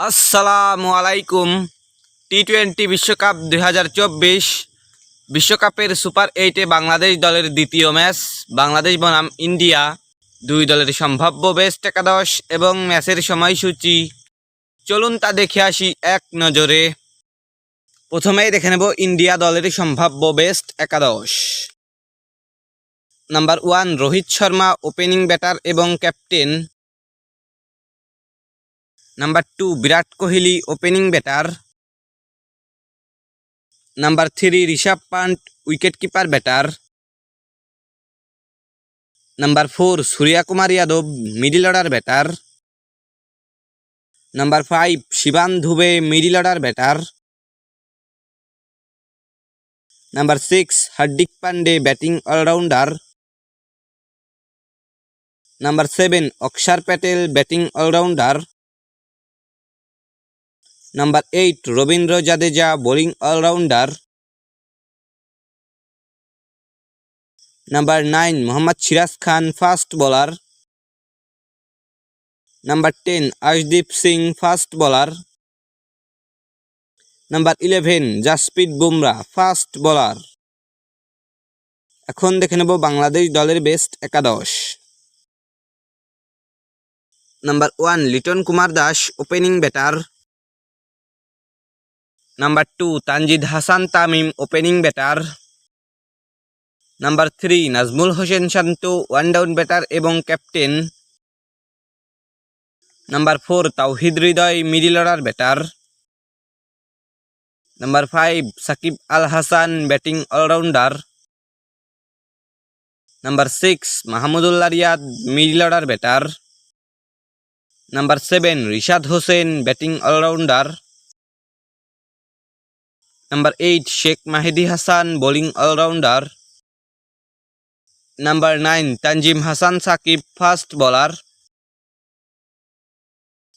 আসসালামু আলাইকুম। T twenty বিশ্বকাপ দুই বিশ্বকাপের সুপার এইটে বাংলাদেশ দলের দ্বিতীয় ম্যাচ। বাংলাদেশ বনাম ইন্ডিয়া। দুই দলের সম্ভাব্য বেস্ট একাদশ এবং ম্যাচের সময়সূচি। চলুন তা দেখে আসি এক নজরে। প্রথমেই দেখে নেব ইন্ডিয়া দলের সম্ভাব্য বেস্ট একাদশ। Number one Rohit Sharma opening batter এবং captain number two Virat Kohli opening batter number three Rishabh Pant wicket keeper batter number four Surya Kumar Yadav middle order batter number five Shivam Dube middle order batter number six Hardik Pandya batting all rounder number seven Axar Patel batting all rounder number eight Ravindra Jadeja bowling all rounder number nine Mohammed Siraj Khan fast bowler number ten Arshdeep Singh fast bowler number eleven Jasprit Bumrah fast bowler এখন দেখে নেব বাংলাদেশ দলের best একাদশ। Number one Liton Kumar Das opening batter number two Tanzid Hasan Tamim opening batter number three Najmul Hossain Shanto one down batter এবং captain number four Towhid Hridoy middle order batter number five Shakib Al Hasan batting all rounder number six Mahmudullah Riyad middle order batter number seven Rishad Hossain batting all rounder number eight Sheikh Mahedi Hasan bowling all rounder number nine Tanzim Hasan Sakib fast bowler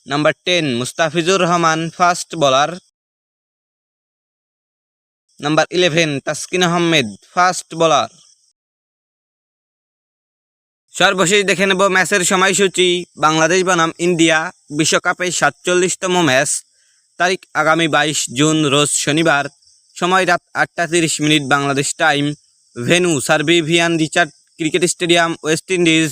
number ten Mustafizur Rahman fast bowler number eleven Taskin Ahmed fast bowler সর্বশেষ দেখে নেব ম্যাচের সময়সূচি। বাংলাদেশ বনাম India বিশ্বকাপের সাতচল্লিশতম match. তারিখ আগামী বাইশ জুন, রোজ শনিবার। সময় রাত আটটা তিরিশ minute Bangladesh time. Venue Sir Vivian Richard cricket stadium West Indies.